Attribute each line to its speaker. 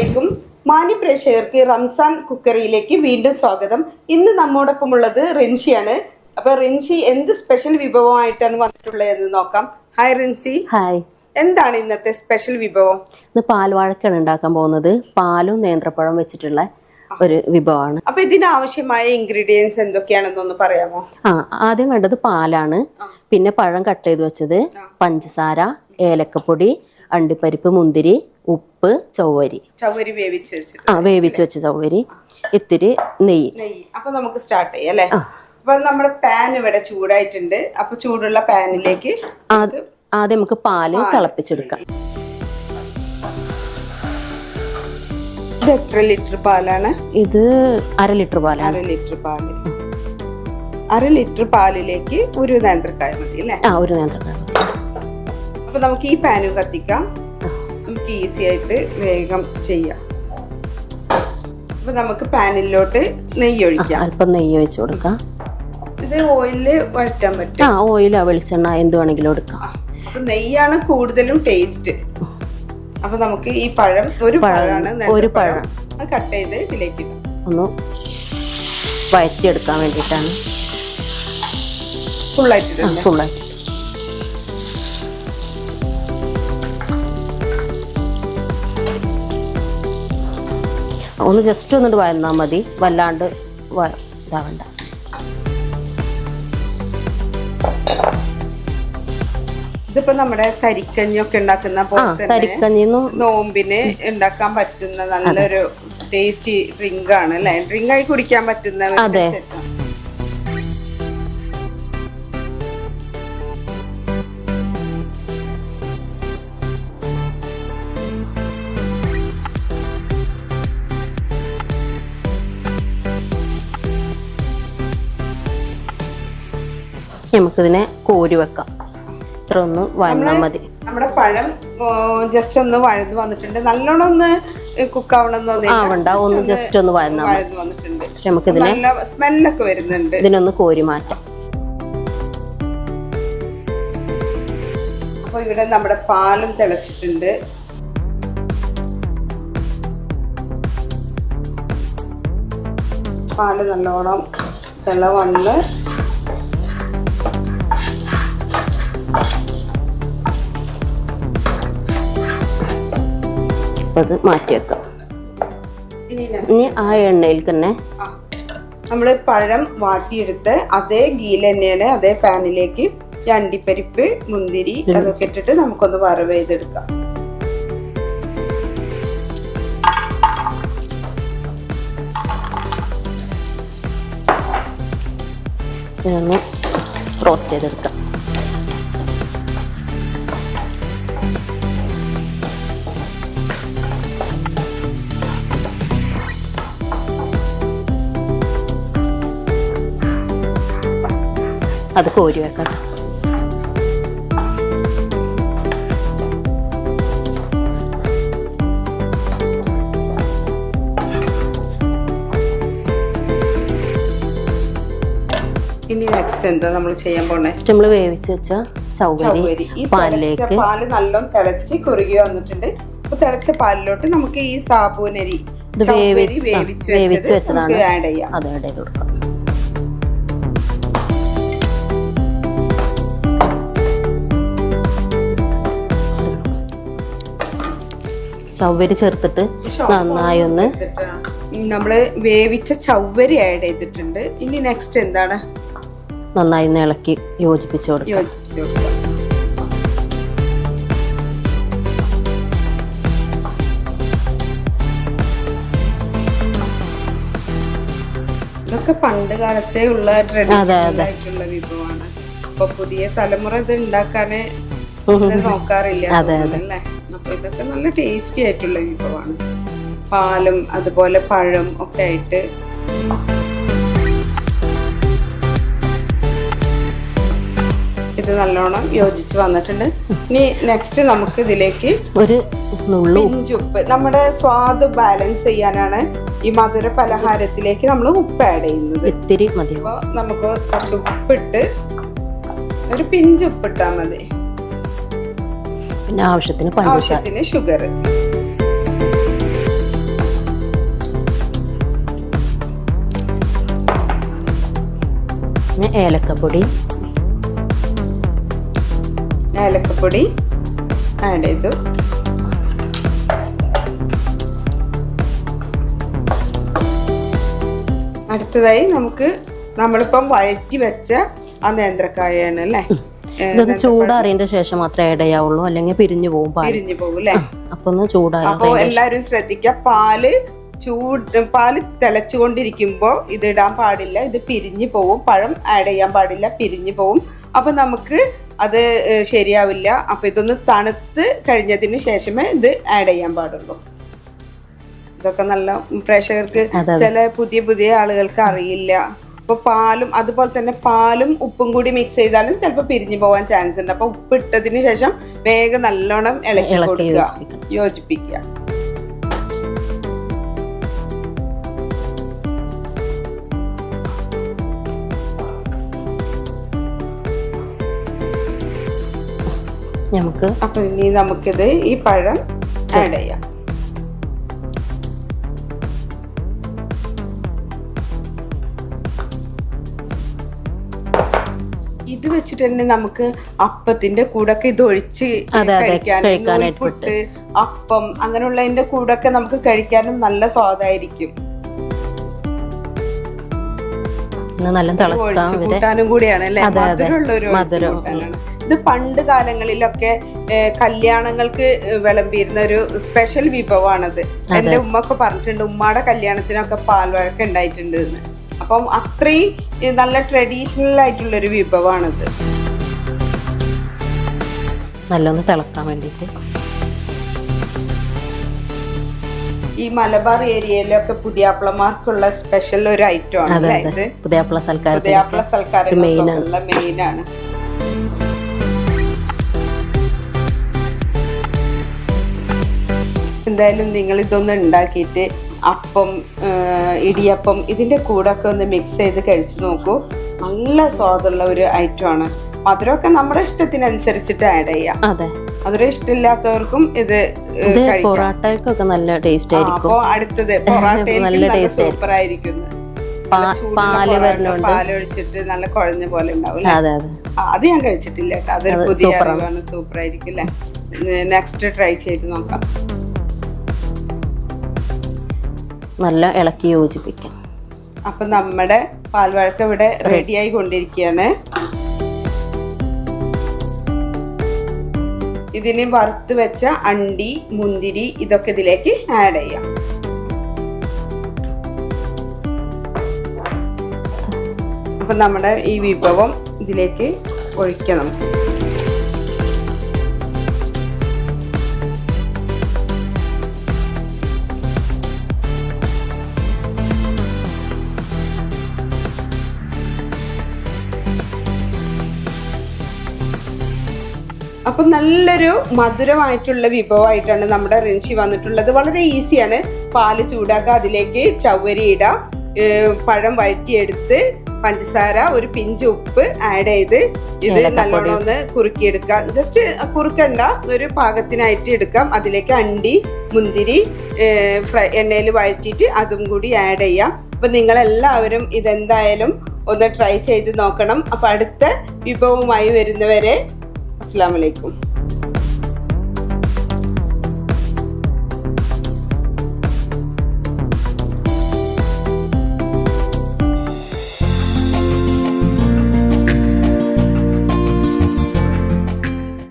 Speaker 1: അലൈക്കും മാന്യ പ്രേക്ഷകർക്ക് റംസാൻ കുക്കറിയിലേക്ക് വീണ്ടും സ്വാഗതം. ഇന്ന് നമ്മോടൊപ്പം ഉള്ളത് റിൻഷിയാണ്. അപ്പൊ റിൻഷി എന്ത് സ്പെഷ്യൽ വിഭവമായിട്ടാണ് വന്നിട്ടുള്ളതെന്ന് നോക്കാം. Hi Rincy
Speaker 2: hi.
Speaker 1: എന്താണ് ഇന്നത്തെ സ്പെഷ്യൽ വിഭവം?
Speaker 2: ഇന്ന് പാൽവാഴക്കാണ് ഉണ്ടാക്കാൻ പോകുന്നത്. പാലും നേന്ത്രപ്പഴം വെച്ചിട്ടുള്ള ഒരു വിഭവമാണ്.
Speaker 1: അപ്പൊ ഇതിനാവശ്യമായ ഇൻഗ്രീഡിയൻസ് എന്തൊക്കെയാണെന്നൊന്ന് പറയാമോ?
Speaker 2: ആ ആദ്യം വേണ്ടത് പാലാണ്. പിന്നെ പഴം കട്ട് ചെയ്ത് വെച്ചത് പഞ്ചസാര ഏലക്കപ്പൊടി അണ്ടിപ്പരിപ്പ് മുന്തിരി ഉപ്പ് ചൊവരി
Speaker 1: ചൊവരി വേവിച്ച് വെച്ചിട്ട്.
Speaker 2: ആ വേവിച്ച് വെച്ച ചൊവരി ഇത്തിരി നെയ്യ്.
Speaker 1: നെയ്യ്. അപ്പൊ നമുക്ക് സ്റ്റാർട്ട് ചെയ്യാം അല്ലേ? അപ്പൊ നമ്മുടെ പാൻ ഇവിടെ ചൂടായിട്ടുണ്ട്. അപ്പൊ ചൂടുള്ള പാനിലേക്ക്
Speaker 2: ആദ്യം നമുക്ക് പാൽ തിളപ്പിച്ചെടുക്കാം.
Speaker 1: ഇത് എത്ര ലിറ്റർ പാലാണ്?
Speaker 2: ഇത് അര ലിറ്റർ പാലാണ്.
Speaker 1: അര ലിറ്റർ പാൽ. അര ലിറ്റർ പാലിലേക്ക് ഒരു നേന്ത്രക്കായ മതി അല്ലേ?
Speaker 2: ആ ഒരു നേന്ത്രപ്പഴം
Speaker 1: അപ്പൊ നമുക്ക് ഈ പാനും കത്തിക്കാം. നമുക്ക് ഈസി ആയിട്ട് വേഗം ചെയ്യാം. അപ്പൊ നമുക്ക് പാനിലോട്ട് നെയ്യ് ഒഴിക്കാം.
Speaker 2: അല്പം നെയ്യ് ഒഴിച്ച് കൊടുക്കാം.
Speaker 1: ഇത് ഓയിൽ വഴറ്റാൻ പറ്റും.
Speaker 2: ആ ഓയിലോ വെളിച്ചെണ്ണ എന്ത് വേണമെങ്കിലും എടുക്കാം.
Speaker 1: അപ്പൊ നെയ്യാണ് കൂടുതലും ടേസ്റ്റ് അപ്പൊ നമുക്ക് ഈ പഴം ഒരു പഴമാണ്
Speaker 2: ഒരു പഴം.
Speaker 1: കട്ട് ചെയ്ത് ഇതിലേക്ക്
Speaker 2: ഒന്ന് വയറ്റിയെടുക്കാൻ വേണ്ടിയിട്ടാണ്.
Speaker 1: ഫുള്ളായിട്ട്
Speaker 2: ഫുള്ളായിട്ട് ഒന്ന് ജസ്റ്റ് ഒന്നിട്ട് വയന്നാൽ മതി. വല്ലാണ്ട് ഇതാവണ്ട.
Speaker 1: ഇതിപ്പോ നമ്മുടെ കരിക്കഞ്ഞൊക്കെ ഉണ്ടാക്കുന്ന പോലെ നോമ്പിന് ഉണ്ടാക്കാൻ പറ്റുന്ന നല്ലൊരു ടേസ്റ്റി ഡ്രിങ്ക് ആണ് അല്ലെ? ഡ്രിങ്ക് ആയി കുടിക്കാൻ പറ്റുന്ന
Speaker 2: നമുക്കിതിനെ കോരി വെക്കാം. ഇത്ര ഒന്ന് വഴന്നാൽ മതി.
Speaker 1: നമ്മുടെ പഴം ജസ്റ്റ് ഒന്ന് വഴന്ന് വന്നിട്ടുണ്ട്. നല്ലോണം ഒന്ന് കുക്ക് ആവണമെന്നൊന്നും
Speaker 2: ആവണ്ട ഒന്ന് ജസ്റ്റ് ഒന്ന്
Speaker 1: വഴന്ന് വന്നിട്ടുണ്ട്.
Speaker 2: നമുക്കിതിനെ
Speaker 1: സ്മെല്ലൊക്കെ വരുന്നുണ്ട്.
Speaker 2: ഇതിനൊന്ന് കോരി മാറ്റാം.
Speaker 1: അപ്പൊ ഇവിടെ നമ്മുടെ പാലും തിളച്ചിട്ടുണ്ട്. പാൽ നല്ലോണം തിള വന്ന്
Speaker 2: അപ്പോൾ അത് മാറ്റി വെക്കാം
Speaker 1: ഇനി
Speaker 2: ആ എണ്ണയിൽ തന്നെ
Speaker 1: നമ്മൾ പഴം വാട്ടിയെടുത്ത് അതേ ഗീൽ തന്നെയാണ് അതേ പാനിലേക്ക് അണ്ടിപ്പരിപ്പ് മുന്തിരി അതൊക്കെ ഇട്ടിട്ട് നമുക്കൊന്ന് വറവ് ചെയ്തെടുക്കാം.
Speaker 2: ഇതൊന്ന് റോസ്റ്റ് ചെയ്തെടുക്കാം. അത് കോരി വെക്കണം.
Speaker 1: ഇനി നെക്സ്റ്റ് എന്താ നമ്മൾ ചെയ്യാൻ പോണേ?
Speaker 2: നെക്സ്റ്റ് നമ്മൾ വേവിച്ച് വെച്ച ചൗവരി പാലിലേക്ക്.
Speaker 1: പാൽ നല്ലോണം തിളച്ച് കുറുകി വന്നിട്ടുണ്ട്. അപ്പൊ തിളച്ച പാലിലോട്ട് നമുക്ക് ഈ സാബൂനരി
Speaker 2: വേവിച്ച്
Speaker 1: വേവിച്ച്
Speaker 2: വേവിച്ച്
Speaker 1: വെച്ചത്
Speaker 2: വെച്ചതാണ്.
Speaker 1: ആഡ് ചെയ്യാം.
Speaker 2: അത് ആഡ് ചെയ്ത് കൊടുക്കാം. ചവ്വരി ചേർത്തിട്ട് നന്നായി ഒന്ന്
Speaker 1: നമ്മൾ വേവിച്ച ചവ്വരി ആഡ് ചെയ്തിട്ടുണ്ട്. ഇനി നെക്സ്റ്റ് എന്താണ്?
Speaker 2: നന്നായി ഒന്ന് ഇളക്കി യോജിപ്പിച്ചോട് കൊടുക്കാം
Speaker 1: യോജിപ്പിച്ച് കൊടുക്കുക. ഇതൊക്കെ പണ്ട് കാലത്തെ ഉള്ള ട്രഡീഷണൽ ആയിട്ടുള്ള വിഭവമാണ്. അപ്പൊ പുതിയ തലമുറ ഇത് ഉണ്ടാക്കാനേ നോക്കാറില്ല അല്ലേ അപ്പൊ ഇതൊക്കെ നല്ല ടേസ്റ്റി ആയിട്ടുള്ള വിഭവമാണ്. പാലും അതുപോലെ പഴം ഒക്കെ ആയിട്ട്. ഇത് നല്ലോണം യോജിച്ച് വന്നിട്ടുണ്ട്. ഇനി നെക്സ്റ്റ് നമുക്ക് ഇതിലേക്ക്
Speaker 2: ഒരു
Speaker 1: പിഞ്ചുപ്പ് നമ്മുടെ സ്വാദ് ബാലൻസ് ചെയ്യാനാണ് ഈ മധുര പലഹാരത്തിലേക്ക് നമ്മൾ ഉപ്പ് ആഡ് ചെയ്യുന്നത്.
Speaker 2: ഇത്തിരി മതി.
Speaker 1: അപ്പോൾ നമുക്ക് കുറച്ച് ഉപ്പിട്ട് ഒരു പിഞ്ച് ഉപ്പിട്ടാ മതി.
Speaker 2: പിന്നെ ആവശ്യത്തിന്
Speaker 1: ആവശ്യത്തിന് ഷുഗർ
Speaker 2: പിന്നെ ഏലക്കപ്പൊടി.
Speaker 1: ഏലക്കപ്പൊടി ആഡ് ചെയ്തു. അടുത്തതായി നമുക്ക് നമ്മളിപ്പം വഴറ്റി വെച്ച ആ നേന്ത്രക്കായാണ് അല്ലേ?
Speaker 2: ഇതൊന്ന് ചൂടാറിയതിന്റെ ശേഷം മാത്രമേ ആഡ് ചെയ്യാവുള്ളൂ അല്ലെങ്കിൽ പിരിഞ്ഞു പോകും
Speaker 1: പിരിഞ്ഞു പോകും അല്ലേ
Speaker 2: അപ്പൊ ഒന്ന് ചൂടായ
Speaker 1: അപ്പൊ എല്ലാരും ശ്രദ്ധിക്കുക പാൽ ചൂട് പാൽ തിളച്ചുകൊണ്ടിരിക്കുമ്പോ ഇത് ഇടാൻ പാടില്ല. ഇത് പിരിഞ്ഞു പോവും പഴം ആഡ് ചെയ്യാൻ പാടില്ല. പിരിഞ്ഞു പോവും അപ്പൊ നമുക്ക് അത് ഏഹ്, ശരിയാവില്ല. അപ്പൊ ഇതൊന്ന് തണുത്ത് കഴിഞ്ഞതിന് ശേഷമേ ഇത് ആഡ് ചെയ്യാൻ പാടുള്ളൂ. ഇതൊക്കെ നല്ല പ്രേക്ഷകർക്ക്
Speaker 2: അതെ,
Speaker 1: ചില പുതിയ പുതിയ ആളുകൾക്ക് അറിയില്ല. അപ്പൊ പാലും അതുപോലെ തന്നെ പാലും ഉപ്പും കൂടി മിക്സ് ചെയ്താലും ചിലപ്പോൾ പിരിഞ്ഞു പോവാൻ ചാൻസ് ഉണ്ട്. അപ്പൊ ഉപ്പ് ഇട്ടതിന് ശേഷം വേഗം നല്ലോണം ഇളക്കി കൊടുക്കുക. യോജിപ്പിക്കുക.
Speaker 2: നമുക്ക്
Speaker 1: അപ്പൊ ഇനി നമുക്കിത് ഈ പഴം ആഡ് ചെയ്യാം. ഇത് വെച്ചിട്ട് തന്നെ നമുക്ക് അപ്പത്തിന്റെ കൂടൊക്കെ ഇത് ഒഴിച്ച്
Speaker 2: കഴിക്കാനും
Speaker 1: പുട്ട് അപ്പം അങ്ങനെയുള്ളതിന്റെ കൂടൊക്കെ നമുക്ക് കഴിക്കാനും നല്ല സ്വാദായിരിക്കും.
Speaker 2: നല്ല
Speaker 1: കൂട്ടാനും കൂടിയാണ് അല്ലെ. മധുരമുള്ള ഒരു ഇത് പണ്ട് കാലങ്ങളിലൊക്കെ കല്യാണങ്ങൾക്ക് വിളമ്പിയിരുന്ന ഒരു സ്പെഷ്യൽ വിഭവമാണത്. എന്റെ ഉമ്മ ഒക്കെ പറഞ്ഞിട്ടുണ്ട് ഉമ്മയുടെ കല്യാണത്തിനൊക്കെ പാൽവഴക്കം ഉണ്ടായിട്ടുണ്ട് എന്ന്. അപ്പം അത്രയും നല്ല ട്രഡീഷണൽ ആയിട്ടുള്ളൊരു വിഭവമാണിത്
Speaker 2: നല്ലൊന്ന് തിളക്കാൻ വേണ്ടിയിട്ട്.
Speaker 1: ഈ മലബാർ ഏരിയയിലൊക്കെ പുതിയാപ്പിളമാർക്കുള്ള സ്പെഷ്യൽ ഒരു ഐറ്റം ആണ് ഇത്?
Speaker 2: പുതിയാപ്പിള main ആണ്.
Speaker 1: മെയിൻ ആണ്. എന്തായാലും നിങ്ങൾ ഇതൊന്ന് ഉണ്ടാക്കിയിട്ട് അപ്പം ഇടിയപ്പം ഇതിന്റെ കൂടെ ഒക്കെ ഒന്ന് മിക്സ് ചെയ്ത് കഴിച്ചു നോക്കൂ. നല്ല സ്വാദുള്ള ഒരു ഐറ്റം ആണ്. മധുരമൊക്കെ നമ്മുടെ ഇഷ്ടത്തിനനുസരിച്ചിട്ട് ആഡ് ചെയ്യാം.
Speaker 2: അതെ.
Speaker 1: മധുരം ഇഷ്ടമില്ലാത്തവർക്കും ഇത്
Speaker 2: പൊറാട്ടയ്ക്കൊക്കെ നല്ല ടേസ്റ്റ് ആയിരിക്കും.
Speaker 1: അപ്പോൾ അടുത്തത് പൊറാട്ടയിൽ
Speaker 2: നല്ല ടേസ്റ്റ് ആയിരിക്കും.
Speaker 1: സൂപ്പർ ആയിരിക്കും
Speaker 2: പാ-
Speaker 1: പാൽ
Speaker 2: ഒഴിച്ചിട്ട്
Speaker 1: പാലൊഴിച്ചിട്ട് നല്ല കുഴഞ്ഞ പോലെ ഉണ്ടാവും
Speaker 2: അതെ അതെ.
Speaker 1: അത് ഞാൻ കഴിച്ചിട്ടില്ല കേട്ടോ. അതൊരു പുതിയ. സൂപ്പർ ആയിരിക്കും അല്ലേ? നെക്സ്റ്റ് ട്രൈ ചെയ്ത് നോക്കാം.
Speaker 2: നല്ല ഇളക്കി യോജിപ്പിക്കാം.
Speaker 1: അപ്പൊ നമ്മുടെ പാൽവഴക്കം ഇവിടെ റെഡിയായി ആയി കൊണ്ടിരിക്കുകയാണ്. ഇതിന് വറുത്ത് വെച്ച അണ്ടി മുന്തിരി ഇതൊക്കെ ഇതിലേക്ക് ആഡ് ചെയ്യാം. അപ്പൊ നമ്മുടെ ഈ വിഭവം ഇതിലേക്ക് ഒഴിക്കണം. അപ്പൊ നല്ലൊരു മധുരമായിട്ടുള്ള വിഭവമായിട്ടാണ് നമ്മുടെ റിൻഷി വന്നിട്ടുള്ളത്. വളരെ ഈസിയാണ്. പാൽ ചൂടാക്കുക അതിലേക്ക് ചവ്വരി ഇടാം പഴം വഴറ്റിയെടുത്ത് പഞ്ചസാര ഒരു പിഞ്ച് ഉപ്പ് ആഡ് ചെയ്ത് ഇത് നല്ലോണം ഒന്ന് കുറുക്കിയെടുക്കുക. ജസ്റ്റ് കുറുക്കണ്ട ഒരു പാകത്തിനായിട്ട് എടുക്കാം. അതിലേക്ക് അണ്ടി മുന്തിരി ഫ്രൈ എണ്ണയിൽ വഴറ്റിയിട്ട് അതും കൂടി ആഡ് ചെയ്യാം. അപ്പൊ നിങ്ങളെല്ലാവരും ഇതെന്തായാലും ഒന്ന് ട്രൈ ചെയ്ത് നോക്കണം. അപ്പൊ അടുത്ത വിഭവവുമായി വരുന്നവരെ Assalamu alaikum.